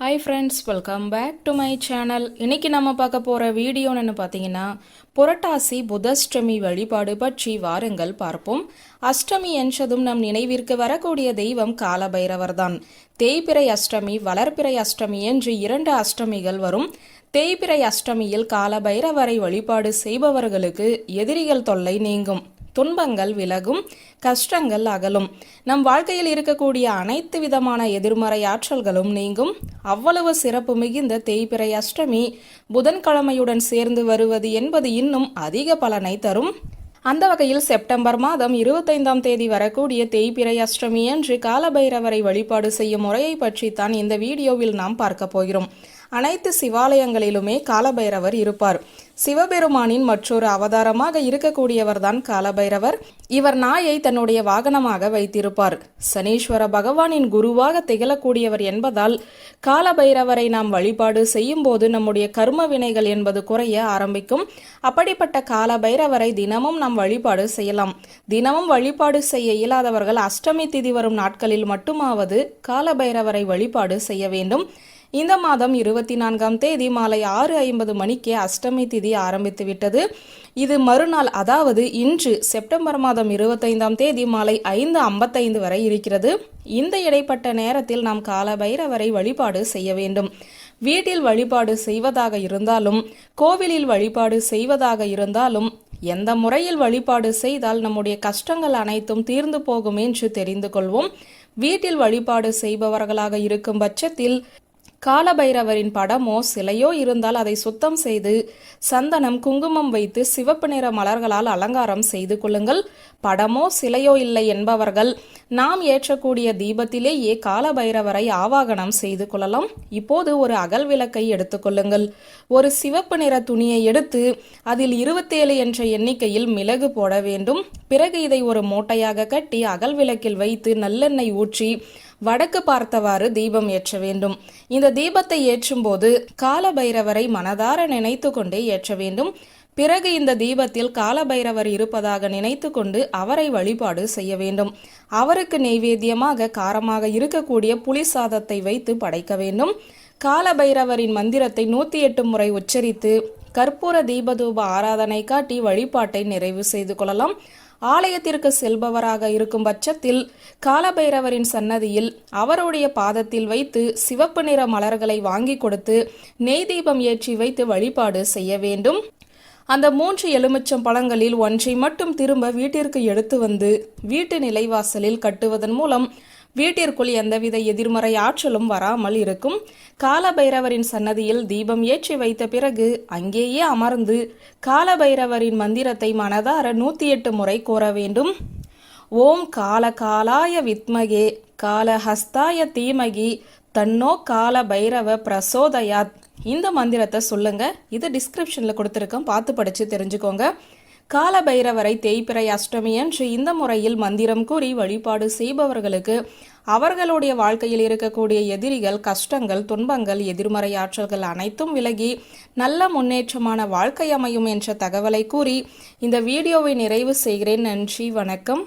Hi friends welcome back to my channel இன்னைக்கு நம்ம பார்க்க போகிற வீடியோன்னு பார்த்தீங்கன்னா புரட்டாசி புதஷ்டமி வழிபாடு பற்றி வாருங்கள் பார்ப்போம். அஷ்டமி என்றதும் நம் நினைவிற்கு வரக்கூடிய தெய்வம் காலபைரவர்தான். தேய்பிறை அஷ்டமி வளர்பிறை அஷ்டமி என்று இரண்டு அஷ்டமிகள் வரும். தேய்பிறை அஷ்டமியில் காலபைரவரை வழிபாடு செய்பவர்களுக்கு எதிரிகள் தொல்லை நீங்கும். துன்பங்கள் விலகும் கஷ்டங்கள் அகலும். நம் வாழ்க்கையில் இருக்கக்கூடிய அனைத்து விதமான எதிர்மறை ஆற்றல்களும் நீங்கும். அவ்வளவு சிறப்பு மிகுந்த தேய்பிறை அஷ்டமி புதன்கிழமையுடன் சேர்ந்து வருவது என்பது இன்னும் அதிக பலனை தரும். அந்த வகையில் செப்டம்பர் மாதம் இருபத்தைந்தாம் தேதி வரக்கூடிய தேய்பிறை அஷ்டமி என்று காலபைரவரை வழிபாடு செய்யும் முறையை பற்றித்தான் இந்த வீடியோவில் நாம் பார்க்க போகிறோம். அனைத்து சிவாலயங்களிலுமே காலபைரவர் இருப்பார். சிவபெருமானின் மற்றொரு அவதாரமாக இருக்கக்கூடியவர்தான் காலபைரவர். இவர் நாயை தன்னுடைய வாகனமாக வைத்திருப்பார். சனீஸ்வர பகவானின் குருவாக திகழக்கூடியவர் என்பதால் காலபைரவரை நாம் வழிபாடு செய்யும் போது நம்முடைய கர்ம வினைகள் என்பது குறைய ஆரம்பிக்கும். அப்படிப்பட்ட காலபைரவரை தினமும் நாம் வழிபாடு செய்யலாம். தினமும் வழிபாடு செய்ய இயலாதவர்கள் அஷ்டமி திதி வரும் நாட்களில் மட்டுமாவது காலபைரவரை வழிபாடு செய்ய வேண்டும். இந்த மாதம் இருபத்தி நான்காம் தேதி மாலை ஆறு ஐம்பது மணிக்கே அஷ்டமி திதி ஆரம்பித்து விட்டது. இது மறுநாள் அதாவது இன்று செப்டம்பர் மாதம் இருபத்தைந்தாம் தேதி மாலை ஐந்து ஐம்பத்தைந்து வரை இருக்கிறது. இந்த இடைப்பட்ட நேரத்தில் நாம் கால பைரவரை வழிபாடு செய்ய வேண்டும். வீட்டில் வழிபாடு செய்வதாக இருந்தாலும் கோவிலில் வழிபாடு செய்வதாக இருந்தாலும் எந்த முறையில் வழிபாடு செய்தால் நம்முடைய கஷ்டங்கள் அனைத்தும் தீர்ந்து போகும் என்று தெரிந்து கொள்வோம். வீட்டில் வழிபாடு செய்பவர்களாக இருக்கும் பட்சத்தில் காலபைரவரின் படமோ சிலையோ இருந்தால் அதை சுத்தம் செய்து சந்தனம் குங்குமம் வைத்து சிவப்பு நிற மலர்களால் அலங்காரம் செய்து கொள்ளுங்கள். படமோ சிலையோ இல்லை என்பவர்கள் நாம் ஏற்றக்கூடிய தீபத்திலேயே காலபைரவரை ஆவாகனம் செய்து கொள்ளலாம். இப்போது ஒரு அகல் விளக்கை எடுத்துக்கொள்ளுங்கள் ஒரு சிவப்பு நிற துணியை எடுத்து அதில் இருபத்தேழு என்ற எண்ணிக்கையில் மிளகு போட வேண்டும். பிறகு இதை ஒரு மூட்டையாக கட்டி அகல் விளக்கில் வைத்து நல்லெண்ணெய் ஊற்றி வடக்கு பார்த்தவாறு தீபம் ஏற்ற வேண்டும். இந்த தீபத்தை ஏற்றும் போது காலபைரவரை மனதார நினைத்து கொண்டே ஏற்ற வேண்டும். பிறகு இந்த தீபத்தில் காலபைரவர் இருப்பதாக நினைத்து கொண்டு அவரை வழிபாடு செய்ய வேண்டும். அவருக்கு நெய்வேத்தியமாக காரமாக இருக்கக்கூடிய புளி சாதத்தை வைத்து படைக்க வேண்டும். காலபைரவரின் மந்திரத்தை நூத்தி எட்டு முறை உச்சரித்து கற்பூர தீபதூப ஆராதனை காட்டி வழிபாட்டை நிறைவு செய்து கொள்ளலாம். ஆலயத்திற்கு செல்பவராக இருக்கும் பட்சத்தில் காலபைரவரின் சன்னதியில் அவருடைய பாதத்தில் வைத்து சிவப்பு நிற மலர்களை வாங்கி கொடுத்து நெய் தீபம் ஏற்றி வைத்து வழிபாடு செய்ய வேண்டும். அந்த மூன்று எலுமிச்சம் பழங்களில் ஒன்றை மட்டும் திரும்ப வீட்டிற்கு எடுத்து வந்து வீட்டு நிலைவாசலில் கட்டுவதன் மூலம் வீட்டிற்குள் எந்தவித எதிர்மறை ஆற்றலும் வராமல் இருக்கும். காலபைரவரின் சன்னதியில் தீபம் ஏற்றி வைத்த பிறகு அங்கேயே அமர்ந்து காலபைரவரின் மந்திரத்தை மனதார நூத்தி எட்டு முறை கூற வேண்டும். ஓம் கால காலாய வித்மகே காலஹஸ்தாய தீமகி தன்னோ கால பைரவ பிரசோதயாத். இந்த மந்திரத்தை சொல்லுங்க. இது டிஸ்கிரிப்ஷன்ல கொடுத்துருக்கேன். பார்த்து படிச்சு தெரிஞ்சுக்கோங்க. கால பைரவரை தேய்பிறை அஷ்டமி என்று இந்த முறையில் மந்திரம் கூறி வழிபாடு செய்பவர்களுக்கு அவர்களுடைய வாழ்க்கையில் இருக்கக்கூடிய எதிரிகள் கஷ்டங்கள் துன்பங்கள் எதிர்மறை ஆற்றல்கள் அனைத்தும் விலகி நல்ல முன்னேற்றமான வாழ்க்கை அமையும் என்ற தகவலை கூறி இந்த வீடியோவை நிறைவு செய்கிறேன். நன்றி வணக்கம்.